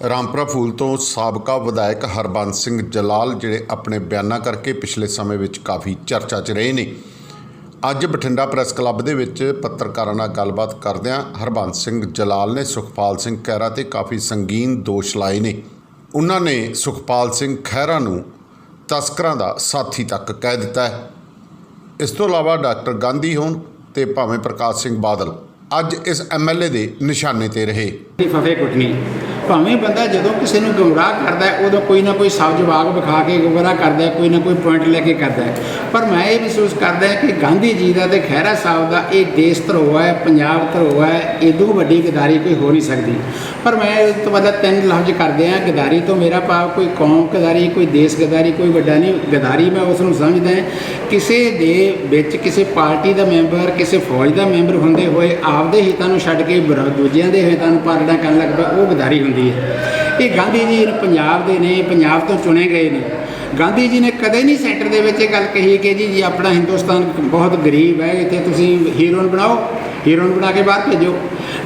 ਰਾਮਪੁਰਾ ਫੂਲ ਤੋਂ ਸਾਬਕਾ ਵਿਧਾਇਕ ਹਰਬੰਸ ਸਿੰਘ ਜਲਾਲ ਜਿਹੜੇ ਆਪਣੇ ਬਿਆਨਾਂ ਕਰਕੇ ਪਿਛਲੇ ਸਮੇਂ ਵਿੱਚ ਕਾਫੀ ਚਰਚਾ 'ਚ ਰਹੇ ਨੇ। ਅੱਜ ਬਠਿੰਡਾ ਪ੍ਰੈਸ ਕਲੱਬ ਦੇ ਵਿੱਚ ਪੱਤਰਕਾਰਾਂ ਨਾਲ ਗੱਲਬਾਤ ਕਰਦਿਆਂ ਹਰਬੰਸ ਸਿੰਘ ਜਲਾਲ ਨੇ ਸੁਖਪਾਲ ਸਿੰਘ ਖਹਿਰਾ ਤੇ ਕਾਫੀ ਸੰਗੀਨ ਦੋਸ਼ ਲਾਏ ਨੇ। ਉਹਨਾਂ ਨੇ ਸੁਖਪਾਲ ਸਿੰਘ ਖਹਿਰਾ ਨੂੰ ਤਸਕਰਾਂ ਦਾ ਸਾਥੀ ਤੱਕ ਕਹਿ ਦਿੱਤਾ ਹੈ। ਇਸ ਤੋਂ ਇਲਾਵਾ ਡਾਕਟਰ ਗਾਂਧੀ ਹੋਣ ਤੇ ਭਾਵੇਂ ਪ੍ਰਕਾਸ਼ ਸਿੰਘ ਬਾਦਲ ਅੱਜ ਇਸ ਐਮਐਲਏ ਦੇ ਨਿਸ਼ਾਨੇ ਤੇ ਰਹੇ। ਫਫੇ ਕੁੱਟਣੀ ਭਾਵੇਂ ਬੰਦਾ ਜਦੋਂ ਕਿਸੇ ਨੂੰ ਗੁੰਮਰਾਹ ਕਰਦਾ ਉਦੋਂ ਕੋਈ ਨਾ ਕੋਈ ਸਬਜ਼ ਜਵਾਬ ਵਿਖਾ ਕੇ ਗੁੰਮਰਾਹ ਕਰਦਾ ਕੋਈ ਨਾ ਕੋਈ ਪੁਆਇੰਟ ਲੈ ਕੇ ਕਰਦਾ ਪਰ ਮੈਂ ਇਹ ਮਹਿਸੂਸ ਕਰਦਾ ਕਿ ਗਾਂਧੀ ਜੀ ਦਾ ਤੇ ਖਹਿਰਾ ਸਾਹਿਬ ਦਾ ਇਹ ਦੇਸ਼ ਧਰੋਹ ਹੈ, ਪੰਜਾਬ ਧਰੋਹ ਹੈ ਇਦੋਂ ਵੱਡੀ ਗਦਾਰੀ ਕੋਈ ਹੋ ਨਹੀਂ ਸਕਦੀ। ਪਰ ਮੈਂ ਇਸ ਤੋਂ ਬਾਅਦ ਤਿੰਨ ਲਫ਼ਜ਼ ਕਰਦੇ ਆ ਗਦਾਰੀ ਤੋਂ ਮੇਰਾ ਭਾਵ ਕੋਈ ਕੌਮ ਗਦਾਰੀ, ਕੋਈ ਦੇਸ਼ ਗਦਾਰੀ, ਕੋਈ ਵੱਡਾ ਨਹੀਂ, ਗਦਾਰੀ ਮੈਂ ਉਸ ਨੂੰ ਸਮਝਦਾ ਕਿਸੇ ਦੇ ਵਿੱਚ ਕਿਸੇ ਪਾਰਟੀ ਦਾ ਮੈਂਬਰ, ਕਿਸੇ ਫੌਜ ਦਾ ਮੈਂਬਰ ਹੁੰਦੇ ਹੋਏ ਆਪਦੇ ਹਿੱਤਾਂ ਨੂੰ ਛੱਡ ਕੇ ਦੂਜਿਆਂ ਦੇ ਹਿੱਤਾਂ ਨੂੰ ਪਾਲਣਾ ਕਰਨ ਲੱਗ ਪਿਆ, ਉਹ ਗਦਾਰੀ ਹੁੰਦੀ ਹੈ। ਇਹ ਗਾਂਧੀ ਜੀ ਪੰਜਾਬ ਦੇ ਨੇ, ਪੰਜਾਬ ਤੋਂ ਚੁਣੇ ਗਏ ਨੇ। ਗਾਂਧੀ ਜੀ ਨੇ ਕਦੇ ਨਹੀਂ ਸੈਂਟਰ ਦੇ ਵਿੱਚ ਇਹ ਗੱਲ ਕਹੀ ਕਿ ਜੀ ਜੀ ਆਪਣਾ ਹਿੰਦੁਸਤਾਨ ਬਹੁਤ ਗਰੀਬ ਹੈ, ਇੱਥੇ ਤੁਸੀਂ ਹੀਰੋਇਨ ਬਣਾਓ, ਹੀਰੋਇਨ ਬਣਾ ਕੇ ਬਾਹਰ ਭੇਜੋ।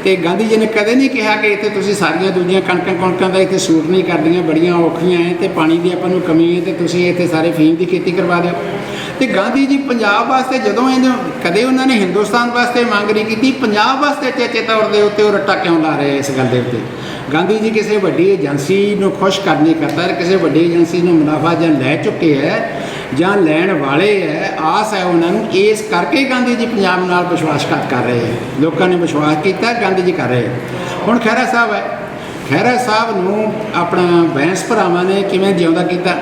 ਤੇ ਗਾਂਧੀ ਜੀ ਨੇ ਕਦੇ ਨਹੀਂ ਕਿਹਾ ਕਿ ਇੱਥੇ ਤੁਸੀਂ ਸਾਰੀਆਂ ਦੂਜੀਆਂ ਕਣਕਾਂ ਕਣਕਾਂ ਦਾ ਇੱਥੇ ਸੂਟ ਨਹੀਂ ਕਰਦੀਆਂ, ਬੜੀਆਂ ਔਖੀਆਂ ਐ, ਤੇ ਪਾਣੀ ਦੀ ਆਪਾਂ ਨੂੰ ਕਮੀ ਹੈ ਤੇ ਤੁਸੀਂ ਇੱਥੇ ਸਾਰੇ ਫੀਮ ਦੀ ਖੇਤੀ ਕਰਵਾ ਦਿਓ। ਤੇ ਗਾਂਧੀ ਜੀ ਪੰਜਾਬ ਵਾਸਤੇ ਜਦੋਂ ਇਹਨੂੰ ਕਦੇ ਉਹਨਾਂ ਨੇ ਹਿੰਦੁਸਤਾਨ ਵਾਸਤੇ ਮੰਗ ਨਹੀਂ ਕੀਤੀ, ਪੰਜਾਬ ਵਾਸਤੇ ਚੇਚੇ ਤੌਰ ਦੇ ਉੱਤੇ ਉਹ ਰੱਟਾ ਕਿਉਂ ਲਾ ਰਹੇ ਇਸ ਗੱਲ ਦੇ ਉੱਤੇ? ਗਾਂਧੀ ਜੀ ਕਿਸੇ ਵੱਡੀ ਏਜੰਸੀ ਨੂੰ ਖੁਸ਼ ਕਰਨੀ ਕਰਦਾ ਕਿਸੇ ਵੱਡੀ ਏਜੰਸੀ ਨੂੰ ਮੁਨਾਫਾ ਜਾਂ ਲੈ ਚੁੱਕੇ ਹੈ ਜਾਂ ਲੈਣ ਵਾਲੇ ਹੈ, ਆਸ ਹੈ ਉਹਨਾਂ ਨੂੰ, ਇਸ ਕਰਕੇ ਗਾਂਧੀ ਜੀ ਪੰਜਾਬ ਨਾਲ ਵਿਸ਼ਵਾਸਘਾਤ ਕਰ ਰਹੇ ਹੈ। ਲੋਕਾਂ ਨੇ ਵਿਸ਼ਵਾਸ ਕੀਤਾ, ਗਾਂਧੀ ਜੀ ਕਰ ਰਹੇ ਹੁਣ ਖਹਿਰਾ ਸਾਹਿਬ ਹੈ। ਖਹਿਰਾ ਸਾਹਿਬ ਨੂੰ ਆਪਣਾ ਬੈਂਸ ਭਰਾਵਾਂ ਨੇ ਕਿਵੇਂ ਜਿਉਂਦਾ ਕੀਤਾ?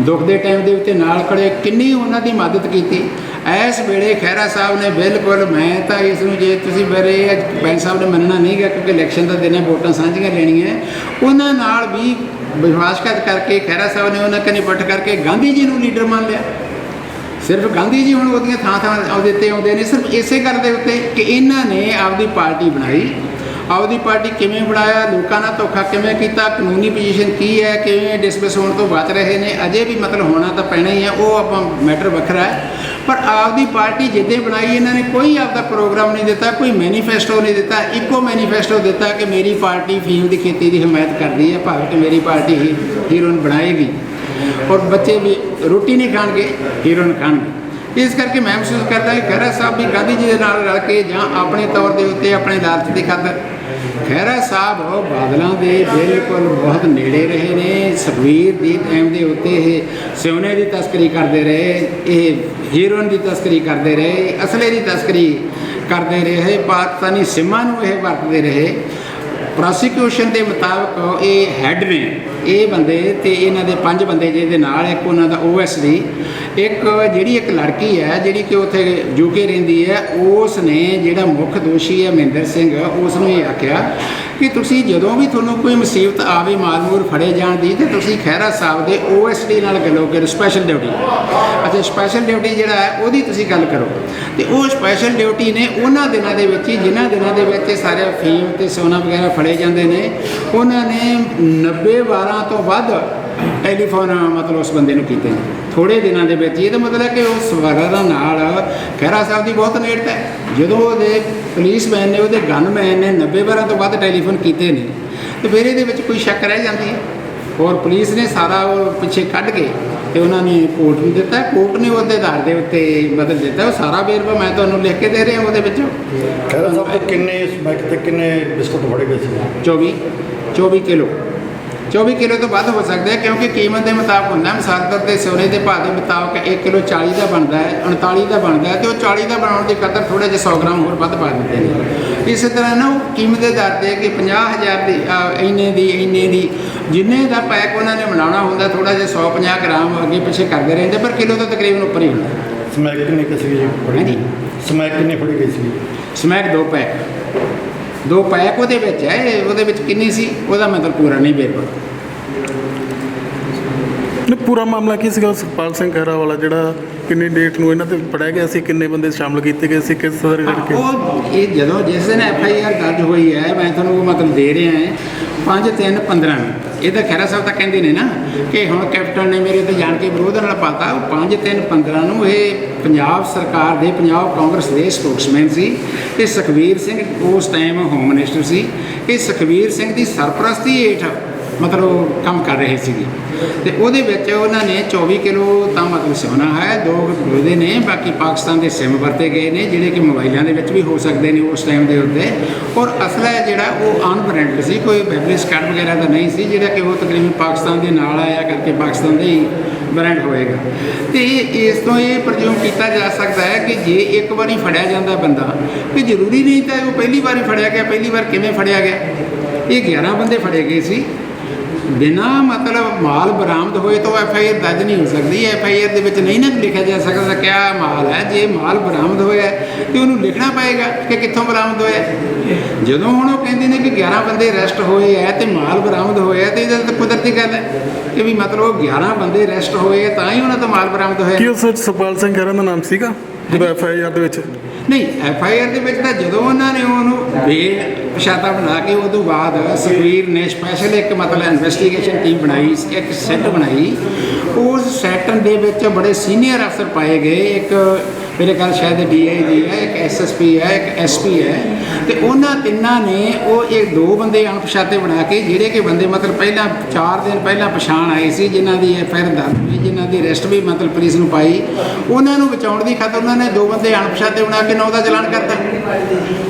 ਦੁੱਖ ਦੇ ਟਾਈਮ ਦੇ ਉੱਤੇ ਨਾਲ ਖੜੇ ਕਿੰਨੀ ਉਹਨਾਂ ਦੀ ਮਦਦ ਕੀਤੀ? ਇਸ ਵੇਲੇ ਖਹਿਰਾ ਸਾਹਿਬ ਨੇ ਬਿਲਕੁਲ, ਮੈਂ ਤਾਂ ਇਸ ਨੂੰ ਜੇ ਤੁਸੀਂ ਮੇਰੇ ਬੈਂਸ ਸਾਹਿਬ ਨੇ ਮੰਨਣਾ ਨਹੀਂ ਗਾ, ਕਿਉਂਕਿ ਇਲੈਕਸ਼ਨ ਦਾ ਦਿਨ ਹੈ, ਵੋਟਾਂ ਸਾਂਝੀਆਂ ਲੈਣੀਆਂ ਉਹਨਾਂ ਨਾਲ ਵੀ ਵਿਸ਼ਵਾਸਘਾਤ ਕਰਕੇ ਖਹਿਰਾ ਸਾਹਿਬ ਨੇ ਉਹਨਾਂ ਕਨੀ ਪੱਟ ਕਰਕੇ ਗਾਂਧੀ ਜੀ ਨੂੰ ਲੀਡਰ ਮੰਨ ਲਿਆ। ਸਿਰਫ ਗਾਂਧੀ ਜੀ ਹੁਣ ਉਹਦੀਆਂ ਥਾਂ ਥਾਂ ਆਉਂਦੇ ਤੇ ਆਉਂਦੇ ਨੇ, ਸਿਰਫ ਇਸੇ ਗੱਲ ਦੇ ਉੱਤੇ ਕਿ ਇਹਨਾਂ ਨੇ ਆਪਦੀ ਪਾਰਟੀ ਬਣਾਈ। ਆਪਦੀ ਪਾਰਟੀ ਕਿਵੇਂ ਬਣਾਇਆ, ਲੋਕਾਂ ਨਾਲ ਧੋਖਾ ਕਿਵੇਂ ਕੀਤਾ, ਕਾਨੂੰਨੀ ਪੋਜੀਸ਼ਨ ਕੀ ਹੈ, ਕਿਵੇਂ ਡਿਸਮਿਸ ਹੋਣ ਤੋਂ ਬਚ ਰਹੇ ਨੇ, ਅਜੇ ਵੀ ਮਤਲਬ ਹੋਣਾ ਤਾਂ ਪੈਣਾ ਹੀ ਹੈ, ਉਹ ਆਪਾਂ ਮੈਟਰ ਵੱਖਰਾ ਹੈ। ਪਰ ਆਪਦੀ ਪਾਰਟੀ ਜਿੱਦੇ ਬਣਾਈ, ਇਹਨਾਂ ਨੇ ਕੋਈ ਆਪਦਾ ਪ੍ਰੋਗਰਾਮ ਨਹੀਂ ਦਿੱਤਾ, ਕੋਈ ਮੈਨੀਫੈਸਟੋ ਨਹੀਂ ਦਿੱਤਾ, ਇੱਕੋ ਮੈਨੀਫੈਸਟੋ ਦਿੱਤਾ ਕਿ ਮੇਰੀ ਪਾਰਟੀ ਫੀਮ ਦੀ ਖੇਤੀ ਦੀ ਹਮਾਇਤ ਕਰਦੀ ਹੈ, ਭਾਵੇਂ ਕਿ ਮੇਰੀ ਪਾਰਟੀ ਹੀ ਹੀਰੋਇਨ ਬਣਾਏਗੀ। ਔਰ ਬੱਚੇ ਵੀ ਰੋਟੀ ਨਹੀਂ ਖਾਣਗੇ, ਹੀਰੋਇਨ ਖਾਣਗੇ। ਇਸ ਕਰਕੇ ਮੈਂ ਮਹਿਸੂਸ ਕਰਦਾ ਕਿ ਖਹਿਰਾ ਸਾਹਿਬ ਵੀ ਗਾਂਧੀ ਜੀ ਦੇ ਨਾਲ ਰਲ ਕੇ ਜਾਂ ਆਪਣੇ ਤੌਰ ਦੇ ਉੱਤੇ, ਆਪਣੇ ਲਾਲਚ ਦੀ ਖਾਤਰ ਖਹਿਰਾ ਸਾਹਿਬ ਬਾਦਲਾਂ ਦੇ ਬਿਲਕੁਲ ਬਹੁਤ ਨੇੜੇ ਰਹੇ ਨੇ। ਸੁਖਵੀਰ ਦੀ ਟਾਈਮ ਦੇ ਉੱਤੇ ਇਹ ਸੋਨੇ ਦੀ ਤਸਕਰੀ ਕਰਦੇ ਰਹੇ, ਇਹ ਹੀਰੋਇਨ ਦੀ ਤਸਕਰੀ ਕਰਦੇ ਰਹੇ, ਅਸਲੇ ਦੀ ਤਸਕਰੀ ਕਰਦੇ ਰਹੇ, ਪਾਕਿਸਤਾਨੀ ਸਿਮਾਂ ਨੂੰ ਇਹ ਵਰਤਦੇ ਰਹੇ। ਪ੍ਰੋਸੀਕਿਊਸ਼ਨ ਦੇ ਮੁਤਾਬਕ ਇਹ ਹੈੱਡ ਨੇ, ਇਹ ਬੰਦੇ ਤੇ ਇਹਨਾਂ ਦੇ ਪੰਜ ਬੰਦੇ ਜਿਹਦੇ ਨਾਲ ਇੱਕ ਉਹਨਾਂ ਦਾ ਓਐਸਡੀ ਇੱਕ ਜਿਹੜੀ ਇੱਕ ਲੜਕੀ ਹੈ, ਜਿਹੜੀ ਕਿ ਉੱਥੇ ਯੂਕੇ ਰਹਿੰਦੀ ਹੈ, ਉਸ ਨੇ ਜਿਹੜਾ ਮੁੱਖ ਦੋਸ਼ੀ ਹੈ ਮਹਿੰਦਰ ਸਿੰਘ, ਉਸ ਨੂੰ ਇਹ ਆਖਿਆ ਕਿ ਤੁਸੀਂ ਜਦੋਂ ਵੀ ਤੁਹਾਨੂੰ ਕੋਈ ਮੁਸੀਬਤ ਆਵੇ ਮਾਲਮੂਰ ਫੜੇ ਜਾਣ ਦੀ, ਤੇ ਤੁਸੀਂ ਖਹਿਰਾ ਸਾਹਿਬ ਦੇ ਓਐਸਡੀ ਨਾਲ ਗੱਲੋ ਸਪੈਸ਼ਲ ਡਿਊਟੀ ਅੱਛਾ ਸਪੈਸ਼ਲ ਡਿਊਟੀ ਜਿਹੜਾ ਹੈ, ਉਹਦੀ ਤੁਸੀਂ ਗੱਲ ਕਰੋ। ਤੇ ਉਹ ਸਪੈਸ਼ਲ ਡਿਊਟੀ ਨੇ ਉਹਨਾਂ ਦਿਨਾਂ ਦੇ ਵਿੱਚ ਹੀ, ਜਿਨ੍ਹਾਂ ਦਿਨਾਂ ਦੇ ਵਿੱਚ ਇਹ ਸਾਰੇ ਫੀਮ ਤੇ ਸੋਨਾ ਵਗੈਰਾ ਫੜੇ ਜਾਂਦੇ ਨੇ, ਉਹਨਾਂ ਨੇ 90 ਵਾਰਾਂ ਤੋਂ ਵੱਧ ਟੈਲੀਫੋਨ ਮਤਲਬ ਉਸ ਬੰਦੇ ਨੂੰ ਕੀਤੇ ਥੋੜੇ ਦਿਨਾਂ ਦੇ ਵਿੱਚ। ਇਹਦਾ ਮਤਲਬ ਹੈ ਕਿ ਉਸ ਵਗੈਰਾ ਨਾਲ ਖਹਿਰਾ ਸਾਹਿਬ ਦੀ ਬਹੁਤ ਨੇੜਤਾ ਹੈ। ਜਦੋਂ ਉਹਦੇ ਪੁਲਿਸਮੈਨ ਨੇ ਉਹਦੇ ਗਨਮੈਨ ਨੇ 90 ਵਾਰਾਂ ਤੋਂ ਵੱਧ ਟੈਲੀਫੋਨ ਕੀਤੇ ਨੇ ਤੇ ਫਿਰ ਇਹਦੇ ਵਿੱਚ ਕੋਈ ਸ਼ੱਕ ਰਹਿ ਜਾਂਦੀ ਹੈ। ਔਰ ਪੁਲਿਸ ਨੇ ਸਾਰਾ ਉਹ ਪਿੱਛੇ ਕੱਢ ਕੇ ਤੇ ਉਹਨਾਂ ਨੇ ਕੋਰਟ ਨੂੰ ਦਿੱਤਾ। ਕੋਰਟ ਨੇ ਉਹਦੇ ਆਧਾਰ ਦੇ ਉੱਤੇ ਬਦਲ ਦਿੱਤਾ। ਉਹ ਸਾਰਾ ਵੇਰਵਾ ਮੈਂ ਤੁਹਾਨੂੰ ਲਿਖ ਕੇ ਦੇ ਰਿਹਾ ਉਹਦੇ ਵਿੱਚੋਂ। ਖੈਰਾ ਸਾਹਿਬ ਕਿੰਨੇ ਸਮੈਕ ਤੇ ਕਿੰਨੇ ਬਿਸਕੁਟ ਫੜੇ ਗਏ ਸੀ? 24 24 ਕਿਲੋ। 24 ਕਿਲੋ ਤੋਂ ਵੱਧ ਹੋ ਸਕਦਾ ਹੈ ਕਿਉਂਕਿ ਕੀਮਤ ਦੇ ਮੁਤਾਬਕ ਹੁੰਦਾ ਮਿਸਾਲ ਤੌਰ ਤੇ ਸੋਨੇ ਦੇ ਭਾਅ ਦੇ ਮੁਤਾਬਕ 1 ਕਿਲੋ 40 ਦਾ ਬਣਦਾ ਹੈ 39 ਦਾ ਬਣਦਾ ਹੈ ਤੇ ਉਹ 40 ਦਾ ਬਣਾਉਣ ਦੀ ਖਾਤਰ ਥੋੜੇ ਜਿਹਾ 100 ਗ੍ਰਾਮ ਹੋਰ ਵੱਧ ਪਾ ਦਿੰਦੇ ਨੇ। ਇਸੇ ਤਰ੍ਹਾਂ ਨਾ ਉਹ ਕੀਮਤ ਦੇ ਦਰ ਤੇ ਕਿ 50000 ਦੀ ਇੰਨੇ ਦੀ ਇੰਨੇ ਦੀ ਜਿੰਨੇ ਦਾ ਪੈਕ ਉਹਨਾਂ ਨੇ ਬਣਾਉਣਾ ਹੁੰਦਾ ਥੋੜਾ ਜਿਹਾ 150 ਗ੍ਰਾਮ ਅੱਗੇ ਪਿੱਛੇ ਕਰਦੇ ਰਹਿੰਦੇ ਪਰ ਕਿਲੋ ਤਾਂ ਤਕਰੀਬਨ ਉੱਪਰ ਹੀ ਹੁੰਦਾ। ਸਮੈਕ ਕਿੰਨੇ ਕਿਸੇ ਜੀ ਸਮੈਕ ਕਿੰਨੇ ਫੜੀ ਗਈ ਸੀ ਸਮੈਕ ਦੋ ਪੈਕ। ਦੋ ਪੈਕ ਉਹਦੇ ਵਿੱਚ ਹੈ ਉਹਦੇ ਵਿੱਚ ਕਿੰਨੀ ਸੀ? ਉਹਦਾ ਮੈਂ ਤਾਂ ਪੂਰਾ ਨਹੀਂ ਵੇਰਵਾ ਨਹੀਂ ਪੂਰਾ ਮਾਮਲਾ ਕੀ ਸੀਗਾ? ਸੁਖਪਾਲ ਸਿੰਘ ਖਹਿਰਾ ਵਾਲਾ ਜਿਹੜਾ ਕਿੰਨੀ ਡੇਟ ਨੂੰ ਇਹਨਾਂ ਤੇ ਪੜਿਆ ਗਿਆ ਸੀ ਕਿੰਨੇ ਬੰਦੇ ਸ਼ਾਮਲ ਕੀਤੇ ਗਏ ਸੀ ਕਿਸ ਤਰ੍ਹਾਂ ਕਰਕੇ? ਉਹ ਇਹ ਜਦੋਂ ਜਿਸ ਦਿਨ ਐਫ ਆਈ ਆਰ ਦਰਜ ਹੋਈ ਹੈ ਮੈਂ ਤੁਹਾਨੂੰ ਉਹ ਮਤਲਬ ਦੇ ਰਿਹਾ ਹਾਂ 5 3 15 ਨੂੰ। ਇਹ ਤਾਂ ਖੈਰਾ ਸਾਹਿਬ ਤਾਂ ਕਹਿੰਦੇ ਨੇ ਨਾ ਕਿ ਹੁਣ ਕੈਪਟਨ ਨੇ ਮੇਰੇ ਤੇ ਜਾਣ ਕੇ ਵਿਰੋਧ ਨਾਲ ਪਾਤਾ, ਉਹ 5 3 15 ਨੂੰ ਇਹ ਪੰਜਾਬ ਸਰਕਾਰ ਦੇ, ਪੰਜਾਬ ਕਾਂਗਰਸ ਦੇ ਸਪੋਕਸਮੈਨ ਸੀ ਤੇ ਸੁਖਵੀਰ ਸਿੰਘ ਉਸ ਟਾਈਮ ਹੋਮ ਮਿਨਿਸਟਰ ਸੀ। ਇਹ ਸੁਖਵੀਰ ਸਿੰਘ ਦੀ ਸਰਪ੍ਰਸਤੀ ਹੇਠ ਮਤਲਬ ਕੰਮ ਕਰ ਰਹੇ ਸੀਗੇ। ਤੇ ਉਹਦੇ ਵਿੱਚ ਉਹਨਾਂ ਨੇ 24 ਕਿਲੋ ਤਾਂ ਮਤਲਬ ਸੋਨਾ ਹੈ, ਦੋ ਉਹਦੇ ਨੇ, ਬਾਕੀ ਪਾਕਿਸਤਾਨ ਦੇ ਸਿਮ ਵਰਤੇ ਗਏ ਨੇ, ਜਿਹੜੇ ਕਿ ਮੋਬਾਈਲਾਂ ਦੇ ਵਿੱਚ ਵੀ ਹੋ ਸਕਦੇ ਨੇ ਉਸ ਟਾਈਮ ਦੇ ਉੱਤੇ। ਔਰ ਅਸਲਾ ਹੈ ਜਿਹੜਾ ਉਹ ਅਨਬ੍ਰਾਂਡਡ ਸੀ, ਕੋਈ ਬੈਬਲਿਸ ਕਾਰਡ ਵਗੈਰਾ ਦਾ ਨਹੀਂ ਸੀ, ਜਿਹੜਾ ਕਿ ਉਹ ਤਕਰੀਬਨ ਪਾਕਿਸਤਾਨ ਦੇ ਨਾਲ ਆਇਆ ਕਰਕੇ ਪਾਕਿਸਤਾਨ ਦੇ ਹੀ ਬ੍ਰਾਂਡ ਹੋਏਗਾ। ਤੇ ਇਸ ਤੋਂ ਇਹ ਪ੍ਰਜੂਮ ਕੀਤਾ ਜਾ ਸਕਦਾ ਹੈ ਕਿ ਜੇ ਇੱਕ ਵਾਰੀ ਫੜਿਆ ਜਾਂਦਾ ਬੰਦਾ ਕਿ ਜ਼ਰੂਰੀ ਨਹੀਂ ਤਾਂ ਉਹ ਪਹਿਲੀ ਵਾਰੀ ਫੜਿਆ ਗਿਆ, ਪਹਿਲੀ ਵਾਰ ਕਿਵੇਂ ਫੜਿਆ ਗਿਆ? ਇਹ 11 ਬੰਦੇ ਫੜੇ ਗਏ ਸੀ। ਬਿਨਾ ਮਤਲਬ ਮਾਲ ਬਰਾਮਦ ਹੋਏ ਤਾਂ ਐਫ ਆਈ ਆਰ ਦਰਜ ਨਹੀਂ ਹੋ ਸਕਦੀ। ਐਫ ਆਈ ਆਰ ਦੇ ਵਿੱਚ ਨਹੀਂ ਨਾ ਲਿਖਿਆ ਜਾ ਸਕਦਾ ਕਿਆ ਮਾਲ ਹੈ। ਜੇ ਮਾਲ ਬਰਾਮਦ ਹੋਇਆ ਤੇ ਉਹਨੂੰ ਲਿਖਣਾ ਪਏਗਾ ਕਿ ਕਿੱਥੋਂ ਬਰਾਮਦ ਹੋਇਆ। ਜਦੋਂ ਹੁਣ ਉਹ ਕਹਿੰਦੇ ਨੇ ਕਿ 11 ਬੰਦੇ ਅਰੈਸਟ ਹੋਏ ਹੈ ਤੇ ਮਾਲ ਬਰਾਮਦ ਹੋਇਆ ਤੇ ਇਹਦਾ ਤਾਂ ਕੁਦਰਤੀ ਗੱਲ ਹੈ ਕਿ ਵੀ ਮਤਲਬ ਉਹ 11 ਬੰਦੇ ਅਰੈਸਟ ਹੋਏ ਤਾਂ ਹੀ ਉਹਨਾਂ ਤੋਂ ਮਾਲ ਬਰਾਮਦ ਹੋਇਆ। ਕੀ ਉਸ ਵਿੱਚ ਸਿੰਘ ਖਹਿਰਾ ਦਾ ਨਾਮ ਸੀਗਾ, ਜਦੋਂ ਐਫ ਆਈ ਆਰ ਦੇ ਵਿੱਚ? ਨਹੀਂ ਐਫ ਆਈ ਆਰ ਦੇ ਵਿੱਚ ਤਾਂ ਜਦੋਂ ਉਹਨਾਂ ਨੇ ਉਹਨੂੰ ਬੇ ਬਣਾ ਕੇ ਉਦੋਂ ਬਾਅਦ ਸੁਖਵੀਰ ਨੇ ਸਪੈਸ਼ਲ ਇੱਕ ਮਤਲਬ ਇਨਵੈਸਟੀਗੇਸ਼ਨ ਟੀਮ ਬਣਾਈ, ਇੱਕ ਸੈੱਟ ਬਣਾਈ। ਉਸ ਸੈੱਟ ਦੇ ਵਿੱਚ ਬੜੇ ਸੀਨੀਅਰ ਅਫਸਰ ਪਾਏ ਗਏ, ਇੱਕ ਮੇਰੇ ਖਿਆਲ ਸ਼ਾਇਦ ਡੀਆਈਜੀ ਹੈ, ਇੱਕ ਐਸਐਸਪੀ ਹੈ, ਇੱਕ ਐਸਪੀ ਹੈ। ਤੇ ਉਹਨਾਂ ਤਿੰਨਾਂ ਨੇ ਉਹ ਇਹ ਦੋ ਬੰਦੇ ਅਣਪਛਾਤੇ ਬਣਾ ਕੇ, ਜਿਹੜੇ ਕਿ ਬੰਦੇ ਮਤਲਬ ਪਹਿਲਾਂ 4 ਦਿਨ ਪਹਿਲਾਂ ਪਛਾਣ ਆਏ ਸੀ, ਜਿਨ੍ਹਾਂ ਦੀ ਐਫ ਆਈ ਦਰਜ ਹੋਈ, ਜਿਨ੍ਹਾਂ ਦੀ ਅਰੈਸਟ ਵੀ ਮਤਲਬ ਪੁਲਿਸ ਨੂੰ ਪਾਈ। ਉਹਨਾਂ ਨੂੰ ਬਚਾਉਣ ਦੀ ਖਾਤਰ ਉਹਨਾਂ ਨੇ ਦੋ ਬੰਦੇ ਅਣਪਛਾਤੇ ਬਣਾ ਕੇ ਨੌ ਦਾ ਚਲਾਨ ਕਰਤਾ।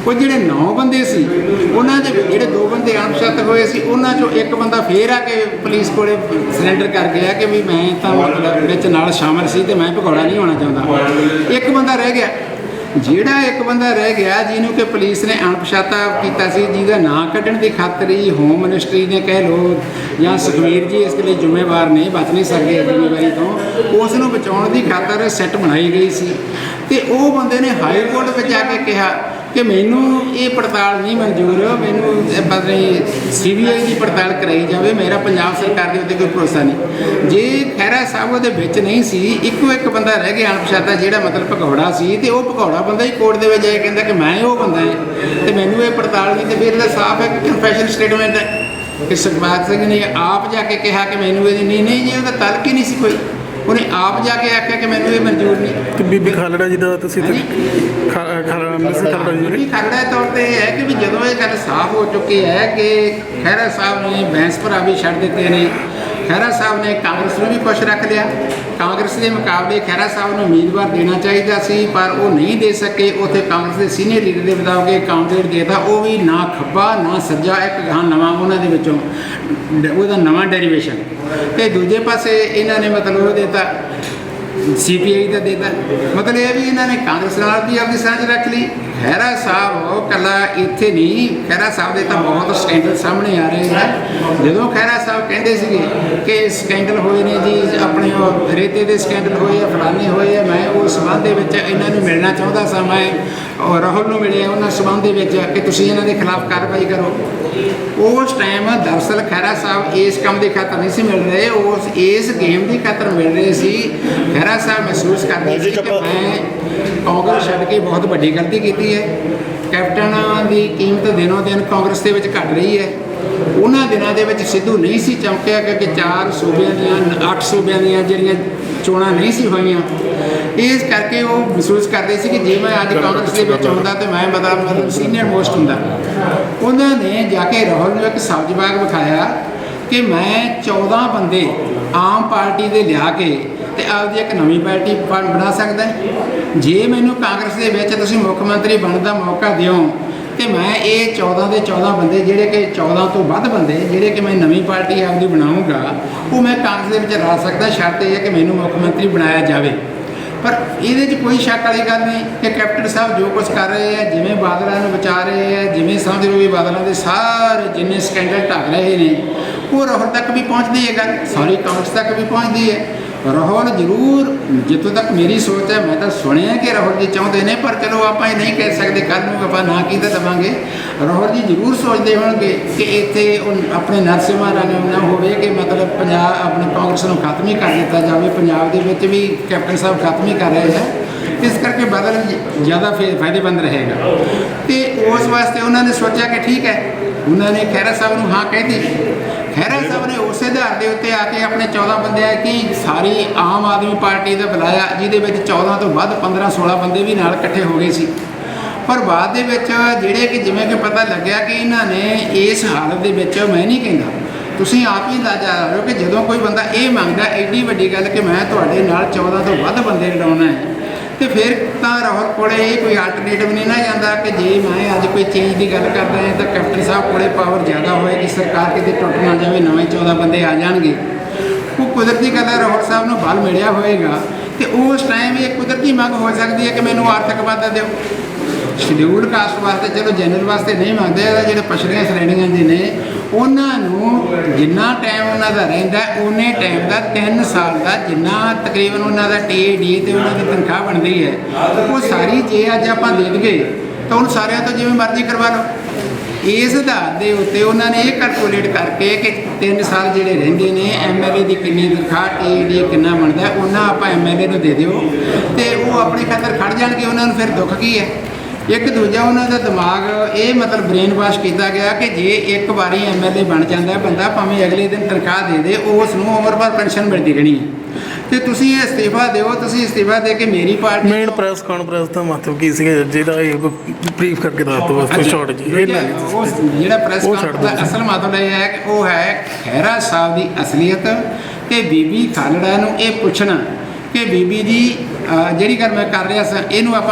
ਉਹ ਜਿਹੜੇ ਨੌ ਬੰਦੇ ਸੀ, ਉਹਨਾਂ ਦੇ ਜਿਹੜੇ ਦੋ ਬੰਦੇ ਅਣਪਛਾਤੇ ਹੋਏ ਸੀ, ਉਹਨਾਂ ਚੋਂ ਇੱਕ ਬੰਦਾ ਫੇਰ ਆ ਕੇ ਪੁਲਿਸ ਕੋਲੇ ਸਰੈਂਡਰ ਕਰ ਗਿਆ ਕਿ ਵੀ ਮੈਂ ਤਾਂ ਮਤਲਬ ਵਿੱਚ ਨਾਲ ਸ਼ਾਮਲ ਸੀ ਤੇ ਮੈਂ ਭਗੌੜਾ ਨਹੀਂ ਹੋਣਾ ਚਾਹੁੰਦਾ। ਇੱਕ ਬੰਦਾ ਰਹਿ ਗਿਆ। ਜਿਹੜਾ ਇੱਕ ਬੰਦਾ ਰਹਿ ਗਿਆ, ਜਿਹਨੂੰ ਕਿ ਪੁਲਿਸ ਨੇ ਅਣਪਛਾਤਾ ਕੀਤਾ ਸੀ, ਜਿਹਦਾ ਨਾਂ ਕੱਢਣ ਦੀ ਖਾਤਰ ਹੀ ਹੋਮ ਮਿਨਿਸਟਰੀ ਨੇ ਕਹਿ ਲੋ ਜਾਂ ਸੁਖਵੀਰ ਜੀ ਇਸ ਲਈ ਜ਼ਿੰਮੇਵਾਰ ਨਹੀਂ, ਬਚ ਨਹੀਂ ਸਕਦੇ ਜ਼ਿੰਮੇਵਾਰੀ ਤੋਂ, ਉਸ ਨੂੰ ਬਚਾਉਣ ਦੀ ਖਾਤਰ ਸੈੱਟ ਬਣਾਈ ਗਈ ਸੀ। ਤੇ ਉਹ ਬੰਦੇ ਨੇ ਹਾਈ ਕੋਰਟ ਵਿੱਚ ਜਾ ਕੇ ਕਿਹਾ ਕਿ ਮੈਨੂੰ ਇਹ ਪੜਤਾਲ ਨਹੀਂ ਮਨਜ਼ੂਰ, ਮੈਨੂੰ ਇਹ ਪਤਾ ਨਹੀਂ ਸੀਬੀਆਈ ਦੀ ਪੜਤਾਲ ਕਰਾਈ ਜਾਵੇ, ਮੇਰਾ ਪੰਜਾਬ ਸਰਕਾਰ ਦੇ ਉੱਤੇ ਕੋਈ ਭਰੋਸਾ ਨਹੀਂ। ਜੇ ਖੈਰਾ ਸਾਹਿਬ ਉਹਦੇ ਵਿੱਚ ਨਹੀਂ ਸੀ, ਇੱਕੋ ਇੱਕ ਬੰਦਾ ਰਹਿ ਗਿਆ ਅਣਪਛਾਤਾ ਜਿਹੜਾ ਮਤਲਬ ਭਗੌੜਾ ਸੀ, ਤੇ ਉਹ ਭਗੌੜਾ ਬੰਦਾ ਹੀ ਕੋਰਟ ਦੇ ਵਿੱਚ ਜਾਏ ਕਹਿੰਦਾ ਕਿ ਮੈਂ ਉਹ ਬੰਦਾ ਹਾਂ। ਤੇ ਮੈਨੂੰ ਇਹ ਪੜਤਾਲ ਨਹੀਂ, ਤੇ ਫਿਰ ਇਹਦਾ ਸਾਫ਼ ਹੈ ਕਿ ਕਨਫੈਸ਼ਨ ਸਟੇਟਮੈਂਟ ਹੈ। ਕਿ ਸੁਖਬਾਦ ਸਿੰਘ ਨੇ ਆਪ ਜਾ ਕੇ ਕਿਹਾ ਕਿ ਮੈਨੂੰ ਇਹਦੀ ਨਹੀਂ ਨਹੀਂ ਜੀ, ਉਹਦਾ ਤਲਕ ਹੀ ਨਹੀਂ ਸੀ ਕੋਈ। ਉਹਨੇ ਆਪ ਜਾ ਕੇ ਆਖਿਆ ਕਿ ਮੈਨੂੰ ਇਹ ਮਨਜ਼ੂਰ ਨਹੀਂ। ਤੇ ਬੀਬੀ ਖਾਲੜਾ ਜੀ ਦਾ ਤੁਸੀਂ ਤੇ ਹਾਂਜੀ। ਖਾਲੜਾ ਮਿਸ ਖਾਲੜਾ ਜੀ ਵੀ ਖਰੜਾ ਤੌਰ ਤੇ ਇਹ ਹੈ ਕਿ ਵੀ ਜਦੋਂ ਇਹ ਗੱਲ ਸਾਫ਼ ਹੋ ਚੁੱਕੀ ਹੈ ਕਿ ਖਹਿਰਾ ਸਾਹਿਬ ਨੇ ਬੈਂਸ ਭਰਾ ਵੀ ਛੱਡ ਦਿੱਤੇ ਨੇ ਖਹਿਰਾ ਸਾਹਿਬ ਨੇ ਕਾਂਗਰਸ ਨੂੰ ਵੀ ਖੁਸ਼ ਰੱਖ ਲਿਆ। ਕਾਂਗਰਸ ਦੇ ਮੁਕਾਬਲੇ ਖਹਿਰਾ ਸਾਹਿਬ ਨੂੰ ਉਮੀਦਵਾਰ ਦੇਣਾ ਚਾਹੀਦਾ ਸੀ, ਪਰ ਉਹ ਨਹੀਂ ਦੇ ਸਕੇ। ਉੱਥੇ ਕਾਂਗਰਸ ਦੇ ਸੀਨੀਅਰ ਲੀਡਰ ਦੇ ਮੁਤਾਬਕ ਕਾਉਂਟਰ ਦੇਤਾ। ਉਹ ਵੀ ਨਾ ਖੱਬਾ, ਨਾ ਸੱਜਾ, ਇੱਕ ਗਾਂ ਨਵਾਂ ਉਹਨਾਂ ਦੇ ਵਿੱਚੋਂ, ਉਹਦਾ ਨਵਾਂ ਡੈਰੀਵੇਸ਼ਨ ਤੇ ਦੂਜੇ ਪਾਸੇ ਇਹਨਾਂ ਨੇ ਮਤਲਬ ਉਹ ਦਿੱਤਾ ਸੀਪੀਆਈ ਦਾ ਦੇਤਾ। ਮਤਲਬ ਇਹ ਵੀ ਇਹਨਾਂ ਨੇ ਕਾਂਗਰਸ ਨਾਲ ਵੀ ਆਪਣੀ ਸਾਂਝ ਰੱਖ ਲਈ। ਖਹਿਰਾ ਸਾਹਿਬ, ਉਹ ਕੱਲਾ ਇੱਥੇ ਨਹੀਂ। ਖਹਿਰਾ ਸਾਹਿਬ ਦੇ ਤਾਂ ਬਹੁਤ ਸਕੈਂਡਲ ਸਾਹਮਣੇ ਆ ਰਹੇ ਨੇ। ਜਦੋਂ ਖਹਿਰਾ ਸਾਹਿਬ ਕਹਿੰਦੇ ਸੀਗੇ ਕਿ ਸਕੈਂਡਲ ਹੋਏ ਨੇ ਜੀ, ਆਪਣੇ ਉਹ ਰੇਤੇ ਦੇ ਸਕੈਂਡਲ ਹੋਏ ਆ, ਫਲਾਣੇ ਹੋਏ ਆ, ਮੈਂ ਉਸ ਸੰਬੰਧ ਦੇ ਵਿੱਚ ਇਹਨਾਂ ਨੂੰ ਮਿਲਣਾ ਚਾਹੁੰਦਾ ਸਾਂ, ਮੈਂ ਔਰ ਰਾਹੁਲ ਨੂੰ ਮਿਲਿਆ ਉਹਨਾਂ ਸੰਬੰਧ ਦੇ ਵਿੱਚ ਕਿ ਤੁਸੀਂ ਇਹਨਾਂ ਦੇ ਖਿਲਾਫ ਕਾਰਵਾਈ ਕਰੋ। ਉਸ ਟਾਈਮ ਦਰਸਲ ਖਹਿਰਾ ਸਾਹਿਬ ਇਸ ਕੰਮ ਦੀ ਖਾਤਰ ਨਹੀਂ ਸੀ ਮਿਲ ਰਹੇ, ਉਸ, ਇਸ ਗੇਮ ਦੀ ਖਾਤਰ ਮਿਲ ਰਹੇ ਸੀ। ਖਹਿਰਾ ਸਾਹਿਬ ਮਹਿਸੂਸ ਕਰਦੇ ਸੀ ਕਿ ਮੈਂ ਕਾਂਗਰਸ ਛੱਡ ਕੇ ਬਹੁਤ ਵੱਡੀ ਗਲਤੀ ਕੀਤੀ ਹੈ। ਕੈਪਟਨ ਦੀ ਕੀਮਤ ਦਿਨੋਂ ਦਿਨ ਕਾਂਗਰਸ ਦੇ ਵਿੱਚ ਘਟ ਰਹੀ ਹੈ। ਉਹਨਾਂ ਦਿਨਾਂ ਦੇ ਵਿੱਚ ਸਿੱਧੂ ਨਹੀਂ ਸੀ ਚਮਕਿਆ ਕਿ ਚਾਰ ਸੂਬਿਆਂ ਦੀਆਂ ਅੱਠ ਸੂਬਿਆਂ ਦੀਆਂ ਜਿਹੜੀਆਂ ਚੋਣਾਂ ਨਹੀਂ ਸੀ ਹੋਈਆਂ। ਇਸ ਕਰਕੇ ਉਹ ਮਹਿਸੂਸ ਕਰਦੇ ਸੀ ਕਿ ਜੇ ਮੈਂ ਅੱਜ ਕਾਂਗਰਸ ਦੇ ਵਿੱਚ ਹੁੰਦਾ ਤੇ ਮੈਂ ਮਤਲਬ ਮਤਲਬ ਸੀਨੀਅਰ ਮੋਸਟ ਹੁੰਦਾ। ਉਹਨਾਂ ਨੇ ਜਾ ਕੇ ਰਾਹੁਲ ਨੂੰ ਇੱਕ ਸਬਜ਼ ਬਾਗ ਵਿਖਾਇਆ ਕਿ ਮੈਂ 14 ਬੰਦੇ ਆਮ ਪਾਰਟੀ ਦੇ ਲਿਆ ਕੇ ਤੇ ਆਪਦੀ ਇੱਕ ਨਵੀਂ ਪਾਰਟੀ ਬਣ- ਬਣਾ ਸਕਦਾ। ਜੇ ਮੈਨੂੰ ਕਾਂਗਰਸ ਦੇ ਵਿੱਚ ਤੁਸੀਂ ਮੁੱਖ ਮੰਤਰੀ ਬਣਨ ਦਾ ਮੌਕਾ ਦਿਓ ਤੇ ਮੈਂ ਇਹ 14 ਦੇ 14 ਬੰਦੇ, ਜਿਹੜੇ ਕਿ 14 ਤੋਂ ਵੱਧ ਬੰਦੇ, ਜਿਹੜੇ ਕਿ ਮੈਂ ਨਵੀਂ ਪਾਰਟੀ ਆਪਦੀ ਬਣਾਉਂਗਾ ਉਹ ਮੈਂ ਕਾਂਗਰਸ ਦੇ ਵਿੱਚ ਰਲ ਸਕਦਾ। ਸ਼ਰਤ ਇਹ ਹੈ ਕਿ ਮੈਨੂੰ ਮੁੱਖ ਮੰਤਰੀ ਬਣਾਇਆ ਜਾਵੇ। ਪਰ ਇਹਦੇ 'ਚ ਕੋਈ ਸ਼ੱਕ ਵਾਲੀ ਗੱਲ ਨਹੀਂ ਕਿ ਕੈਪਟਨ ਸਾਹਿਬ ਜੋ ਕੁਝ ਕਰ ਰਹੇ ਆ, ਜਿਵੇਂ ਬਾਦਲਾਂ ਨੂੰ ਬਚਾ ਰਹੇ ਆ, ਜਿਵੇਂ ਸਮਝ ਲਓ ਵੀ ਬਾਦਲਾਂ ਦੇ ਸਾਰੇ ਜਿੰਨੇ ਸਕੈਂਡਲ ਢੱਕ ਰਹੇ ਨੇ, ਉਹ ਰਾਹੁਲ ਤੱਕ ਵੀ ਪਹੁੰਚਦੀ ਹੈ ਗੱਲ। ਸਾਰੀ ਕਾਂਗਰਸ ਤੱਕ ਵੀ ਪਹੁੰਚਦੀ ਹੈ। ਰਾਹੁਲ ਜ਼ਰੂਰ ਜਿੱਥੋਂ ਤੱਕ ਮੇਰੀ ਸੋਚ ਹੈ ਮੈਂ ਤਾਂ ਸੁਣਿਆ ਕਿ ਰਾਹੁਲ ਜੀ ਚਾਹੁੰਦੇ ਨੇ ਪਰ ਚਲੋ ਆਪਾਂ ਇਹ ਨਹੀਂ ਕਹਿ ਸਕਦੇ ਕੱਲ ਨੂੰ ਆਪਾਂ ਨਾ ਕੀ ਤਾਂ ਦਵਾਂਗੇ ਰਾਹੁਲ ਜੀ ਜ਼ਰੂਰ ਸੋਚਦੇ ਹੋਣਗੇ ਕਿ ਇੱਥੇ ਉਹ ਆਪਣੇ ਨਰਸਿਮਹਾ ਰਾਣੇ ਨਾ ਹੋਵੇ ਕਿ ਮਤਲਬ ਪੰਜਾਬ ਆਪਣੇ ਕਾਂਗਰਸ ਨੂੰ ਖਤਮ ਹੀ ਕਰ ਦਿੱਤਾ ਜਾਵੇ ਪੰਜਾਬ ਦੇ ਵਿੱਚ ਵੀ ਕੈਪਟਨ ਸਾਹਿਬ ਖਤਮ ਹੀ ਕਰ ਰਹੇ ਹੈ ਇਸ ਕਰਕੇ ਬਦਲ ਜ਼ਿਆਦਾ ਫੇ- ਫਾਇਦੇਮੰਦ ਰਹੇਗਾ ਤੇ ਉਸ ਵਾਸਤੇ ਉਹਨਾਂ ਨੇ ਸੋਚਿਆ ਕਿ ਠੀਕ ਹੈ ਉਹਨਾਂ ਨੇ ਖਹਿਰਾ ਸਾਹਿਬ ਨੂੰ ਹਾਂ ਕਹਿਤੀ ਖਹਿਰਾ ਸਾਹਿਬ ਨੇ ਉਸੇ ਆਧਾਰ ਦੇ ਉੱਤੇ ਆ ਕੇ ਆਪਣੇ 14 ਬੰਦਿਆਂ ਕਿ ਸਾਰੀ ਆਮ ਆਦਮੀ ਪਾਰਟੀ ਦਾ ਬੁਲਾਇਆ, ਜਿਹਦੇ ਵਿੱਚ 14 ਤੋਂ ਵੱਧ 15 16 ਬੰਦੇ ਵੀ ਨਾਲ ਇਕੱਠੇ ਹੋ ਗਏ ਸੀ। ਪਰ ਬਾਅਦ ਦੇ ਵਿੱਚ ਜਿਹੜੇ ਕਿ ਜਿਵੇਂ ਕਿ ਪਤਾ ਲੱਗਿਆ ਕਿ ਇਹਨਾਂ ਨੇ ਇਸ ਹਾਲਤ ਦੇ ਵਿੱਚ, ਮੈਂ ਨਹੀਂ ਕਹਿੰਦਾ, ਤੁਸੀਂ ਆਪ ਹੀ ਅੰਦਾਜ਼ਾ ਲਾ ਲਓ ਕਿ ਜਦੋਂ ਕੋਈ ਬੰਦਾ ਇਹ ਮੰਗਦਾ, ਐਡੀ ਵੱਡੀ ਗੱਲ ਕਿ ਮੈਂ ਤੁਹਾਡੇ ਨਾਲ 14 ਤੋਂ ਵੱਧ ਬੰਦੇ ਲੜਾਉਣਾ ਹੈ ਤੇ ਫਿਰ ਤਾਂ ਰਾਹੁਲ ਕੋਲੇ ਇਹ ਕੋਈ ਆਲਟਰਨੇਟਿਵ ਨਹੀਂ ਨਾ ਜਾਂਦਾ ਕਿ ਜੇ ਮੈਂ ਅੱਜ ਕੋਈ ਚੇਂਜ ਦੀ ਗੱਲ ਕਰਦਾ ਹਾਂ ਤਾਂ ਕੈਪਟਨ ਸਾਹਿਬ ਕੋਲੇ ਪਾਵਰ ਜ਼ਿਆਦਾ ਹੋਏਗੀ, ਸਰਕਾਰ ਕਿਤੇ ਟੁੱਟ ਨਾ ਜਾਵੇ, ਨਵੇਂ 14 ਬੰਦੇ ਆ ਜਾਣਗੇ। ਉਹ ਕੁਦਰਤੀ ਗੱਲ ਹੈ ਰਾਹੁਲ ਸਾਹਿਬ ਨੂੰ ਬਲ ਮਿਲਿਆ ਹੋਏਗਾ ਤੇ ਉਸ ਟਾਈਮ ਇਹ ਕੁਦਰਤੀ ਮੰਗ ਹੋ ਸਕਦੀ ਹੈ ਕਿ ਮੈਨੂੰ ਆਰਥਿਕ ਵਾਧਾ ਦਿਓ। ਸ਼ਡਿਊਲਡ ਕਾਸਟ ਵਾਸਤੇ, ਚਲੋ ਜਨਰਲ ਵਾਸਤੇ ਨਹੀਂ ਮੰਗਦੇ ਇਹਦਾ ਜਿਹੜੇ ਪਛੜੀਆਂ ਸ਼੍ਰੇਣੀਆਂ ਦੇ ਨੇ, ਉਹਨਾਂ ਨੂੰ ਜਿੰਨਾ ਟਾਈਮ ਉਹਨਾਂ ਦਾ ਰਹਿੰਦਾ, ਉਹਨੇ ਟਾਈਮ ਦਾ 3 ਸਾਲ ਦਾ ਜਿੰਨਾ ਤਕਰੀਬਨ ਉਹਨਾਂ ਦਾ ਟੀ ਤੇ ਉਹਨਾਂ ਦੀ ਤਨਖਾਹ ਬਣਦੀ ਹੈ, ਉਹ ਸਾਰੀ ਜੇ ਅੱਜ ਆਪਾਂ ਦੇ ਦਈਏ ਤਾਂ ਉਹਨੂੰ ਸਾਰਿਆਂ ਤੋਂ ਜਿਵੇਂ ਮਰਜ਼ੀ ਕਰਵਾ ਲਓ। ਇਸ ਆਧਾਰ ਦੇ ਉੱਤੇ ਉਹਨਾਂ ਨੇ ਇਹ ਕੈਲਕੂਲੇਟ ਕਰਕੇ ਕਿ 3 ਸਾਲ ਜਿਹੜੇ ਰਹਿੰਦੇ ਨੇ ਐਮਐਲਏ ਦੀ ਕਿੰਨੀ ਤਨਖਾਹ ਟੀ ਕਿੰਨਾ ਬਣਦਾ, ਉਹਨਾਂ ਆਪਾਂ ਐਮਐਲਏ ਨੂੰ ਦੇ ਦਿਓ, ਤੇ ਉਹ ਆਪਣੇ ਖਾਤਰ ਖੜ ਜਾਣਗੇ, ਉਹਨਾਂ ਨੂੰ ਫਿਰ ਦੁੱਖ ਕੀ ਹੈ? ਇੱਕ ਦੂਜਾ ਉਹਨਾਂ ਦਾ ਦਿਮਾਗ ਇਹ ਮਤਲਬ ਬ੍ਰੇਨ ਵਾਸ਼ ਕੀਤਾ ਗਿਆ ਕਿ ਜੇ ਇੱਕ ਵਾਰੀ ਐਮਐਲਏ ਬਣ ਜਾਂਦਾ ਹੈ ਬੰਦਾ ਭਾਵੇਂ ਅਗਲੇ ਦਿਨ ਤਨਖਾਹ ਦੇ ਦੇ ਉਸ ਨੂੰ ਉਮਰ ਭਰ ਪੈਨਸ਼ਨ ਮਿਲਦੀ ਰਹਿਣੀ ਹੈ। ਤੇ ਤੁਸੀਂ ਇਹ ਅਸਤੀਫਾ ਦਿਓ ਤੁਸੀਂ ਅਸਤੀਫਾ ਦੇ ਕੇ ਮੇਰੀ ਪਾਰਟੀ ਮੇਨ ਪ੍ਰੈਸ ਕਾਨਫਰੰਸ ਦਾ ਮਹੱਤਵ ਕੀ ਸੀਗਾ ਜਿਹਦਾ ਇਹ ਬਰੀਫ ਕਰਕੇ ਦੱਸ ਦਿਓ ਬਸ ਸ਼ਾਰਟ ਜੀ ਇਹ ਜਿਹੜਾ ਪ੍ਰੈਸ ਕਾਨਫਰੰਸ ਦਾ। ਅਸਲ ਮਤਲਬ ਇਹ ਹੈ ਕਿ ਉਹ ਹੈ ਖਹਿਰਾ ਸਾਹਿਬ ਦੀ ਅਸਲੀਅਤ ਤੇ ਬੀਬੀ ਖਾਲੜਾ ਨੂੰ ਇਹ ਪੁੱਛਣਾ ਕਿ ਬੀਬੀ ਜੀ ਜਿਹੜੀ ਗੱਲ ਮੈਂ ਕਰ ਰਿਹਾ ਸਾਂ ਇਹਨੂੰ ਆਪਾਂ